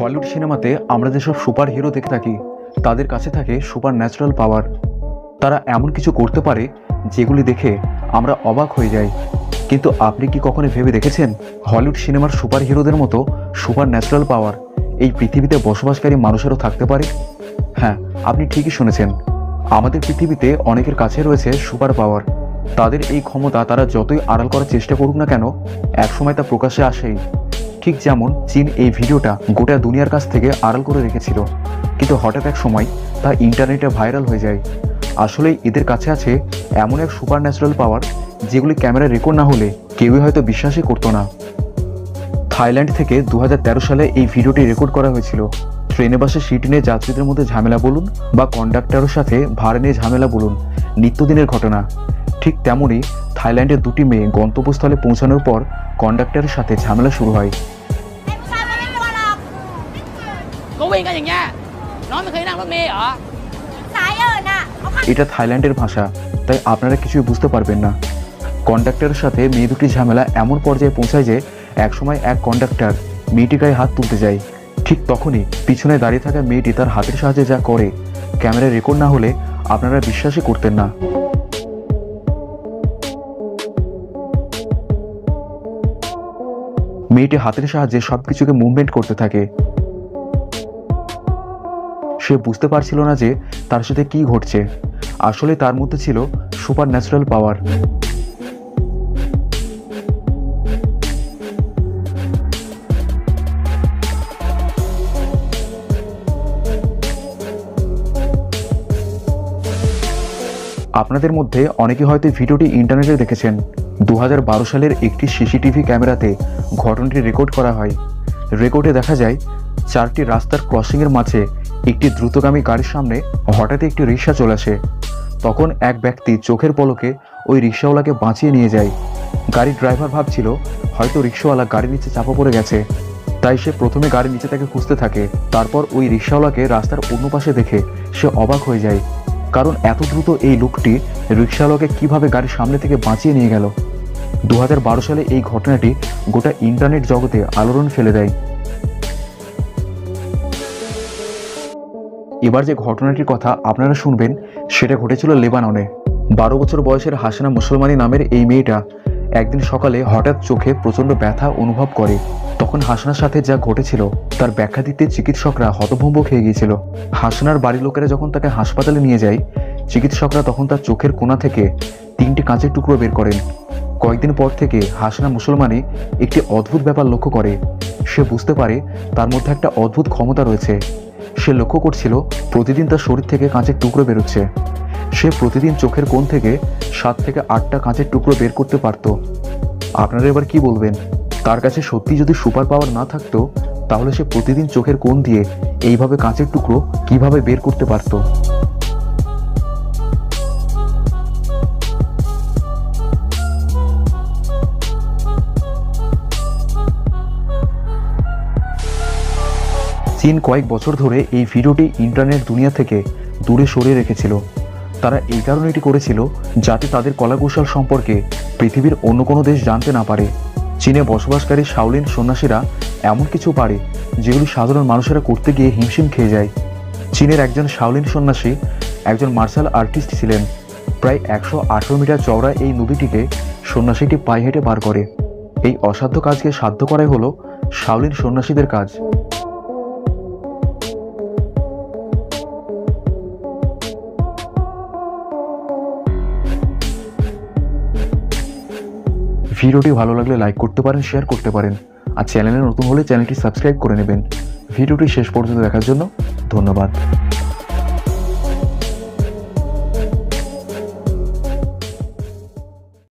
Hollywood সিনেমাতে আমরা যেসব সুপার হিরো দেখে থাকি, তাদের কাছে থাকে সুপার ন্যাচারাল পাওয়ার। তারা এমন কিছু করতে পারে যেগুলি দেখে আমরা অবাক হয়ে যাই। কিন্তু আপনি কি কখনো ভেবে দেখেছেন হলিউড সিনেমার সুপার হিরোদের মতো সুপার ন্যাচারাল পাওয়ার এই পৃথিবীতে বসবাসকারী মানুষেরও থাকতে পারে? হ্যাঁ আপনি ঠিকই শুনেছেন। আমাদের পৃথিবীতে অনেকের কাছে রয়েছে সুপার পাওয়ার। তাদের এই ক্ষমতা তারা যতই আড়াল করার চেষ্টা করুক না কেন, একসময় তা প্রকাশ্যে আসেই। ঠিক যেমন চীন এই ভিডিওটা গোটা দুনিয়ার কাছ থেকে আড়াল করে রেখেছিল। কিন্তু হঠাৎ এক সময় তা ইন্টারনেটে ভাইরাল হয়ে যায়। আসলে এদের কাছে আছে এমন এক সুপার ন্যাচারাল পাওয়ার যেগুলি ক্যামেরা রেকর্ড না হলে কেউই হয়তো বিশ্বাসই করতো না। থাইল্যান্ড থেকে দু হাজার তেরো সালে এই ভিডিওটি রেকর্ড করা হয়েছিল। ট্রেনে বাসে সিট নিয়ে যাত্রীদের মধ্যে ঝামেলা বলুন বা কন্ডাক্টরের সাথে ভাড়া নিয়ে ঝামেলা বলুন, নিত্যদিনের ঘটনা। ঠিক তেমনই থাইল্যান্ডের দুটি মেয়ে গন্তব্যস্থলে পৌঁছানোর পর কন্ডাক্টরের সাথে ঝামেলা শুরু হয়। এটা থাইল্যান্ডের ভাষা, তাই আপনারা কিছুই বুঝতে পারবেন না। কন্ডাক্টরের সাথে মেয়ে দুটি ঝামেলা এমন পর্যায়ে পৌঁছায় যে একসময় এক কন্ডাক্টর মেয়েটি গায়ে হাত তুলতে যায়। ঠিক তখনই পিছনে দাঁড়িয়ে থাকা মেয়েটি তার হাতের সাহায্যে যা করে ক্যামেরা রেকর্ড না হলে আপনারা বিশ্বাসই করতেন না। মেয়েটি হাতের সাহায্যে সবকিছুকে মুভমেন্ট করতে থাকে। সে বুঝতে পারছিল না যে তার সাথে কি ঘটছে। আসলে তার মধ্যে ছিল সুপার ন্যাচারাল পাওয়ার আপনাদের মধ্যে অনেকে হয়তো ভিডিওটি ইন্টারনেটে দেখেছেন। দু হাজার বারো সালের একটি সিসিটিভি ক্যামেরাতে ঘটনাটি রেকর্ড করা হয়। রেকর্ডে দেখা যায়, চারটি রাস্তার ক্রসিংয়ের মাঝে একটি দ্রুতগামী গাড়ির সামনে হঠাৎ একটি রিক্সা চলে আসে। তখন এক ব্যক্তি চোখের পলকে ওই রিক্সাওয়ালাকে বাঁচিয়ে নিয়ে যায়। গাড়ির ড্রাইভার ভাবছিল, হয়তো রিক্সাওয়ালা গাড়ির নিচে চাপা পড়ে গেছে। তাই সে প্রথমে গাড়ির নিচে তাকে খুঁজতে থাকে। তারপর ওই রিক্সাওয়ালাকে রাস্তার অন্য পাশে দেখে সে অবাক হয়ে যায়। কারণ এত দ্রুত এই লোকটি রিক্সাওয়ালাকে কীভাবে গাড়ির সামনে থেকে বাঁচিয়ে নিয়ে গেল? দু সালে এই ঘটনাটি গোটা ইন্টারনেট জগতে আলোড়ন ফেলে দেয়। এবার যে ঘটনাটির কথা আপনারা শুনবেন, সেটা ঘটেছিল লেবাননে। বারো বছর বয়সের হাসানা মুসলমানি নামের এই মেয়েটা একদিন সকালে হঠাৎ চোখে প্রচণ্ড ব্যথা অনুভব করে। তখন হাসনার সাথে যা ঘটেছিল, তার ব্যাখ্যা দিতে চিকিৎসকরা হতভম্ব খেয়ে গিয়েছিল। হাসনার বাড়ির লোকেরা যখন তাকে হাসপাতালে নিয়ে যায়, চিকিৎসকরা তখন তার চোখের কোণা থেকে তিনটি কাঁচের টুকরো বের করেন। কয়েকদিন পর থেকে হাসনা মুসলমানি একটি অদ্ভুত ব্যাপার লক্ষ্য করে। সে বুঝতে পারে তার মধ্যে একটা অদ্ভুত ক্ষমতা রয়েছে। সে লক্ষ্য করছিল, প্রতিদিন তার শরীর থেকে কাঁচের টুকরো বেরোচ্ছে। সে প্রতিদিন চোখের কোণ থেকে সাত থেকে আটটা কাঁচের টুকরো বের করতে পারত। আপনারা এবার কি বলবেন? তার কাছে সত্যি যদি সুপার পাওয়ার না থাকতো, তাহলে সে প্রতিদিন চোখের কোণ দিয়ে এইভাবে কাঁচের টুকরো কীভাবে বের করতে পারত? চীন কয়েক বছর ধরে এই ভিডিওটি ইন্টারনেট দুনিয়া থেকে দূরে সরিয়ে রেখেছিল। তারা এই কারণে এটি করেছিল যাতে তাদের কলাকৌশল সম্পর্কে পৃথিবীর অন্য কোনো দেশ জানতে না পারে। চীনে বসবাসকারী শাওলিন সন্ন্যাসীরা এমন কিছু পারে যেগুলি সাধারণ মানুষেরা করতে গিয়ে হিমশিম খেয়ে যায়। চীনের একজন শাওলিন সন্ন্যাসী একজন মার্শাল আর্টিস্ট ছিলেন। প্রায় একশো আঠেরো মিটার চওড়া এই নদীটিকে সন্ন্যাসীটি পায়ে হেঁটে পার করে। এই অসাধ্য কাজকে সাধ্য করাই হলো শাওলিন সন্ন্যাসীদের কাজ। ভিডিওটি ভালো লাগলে লাইক করতে পারেন শেয়ার করতে পারেন। আর চ্যানেলে নতুন হলে চ্যানেলটি সাবস্ক্রাইব করে নেবেন। ভিডিওটি শেষ পর্যন্ত দেখার জন্য ধন্যবাদ।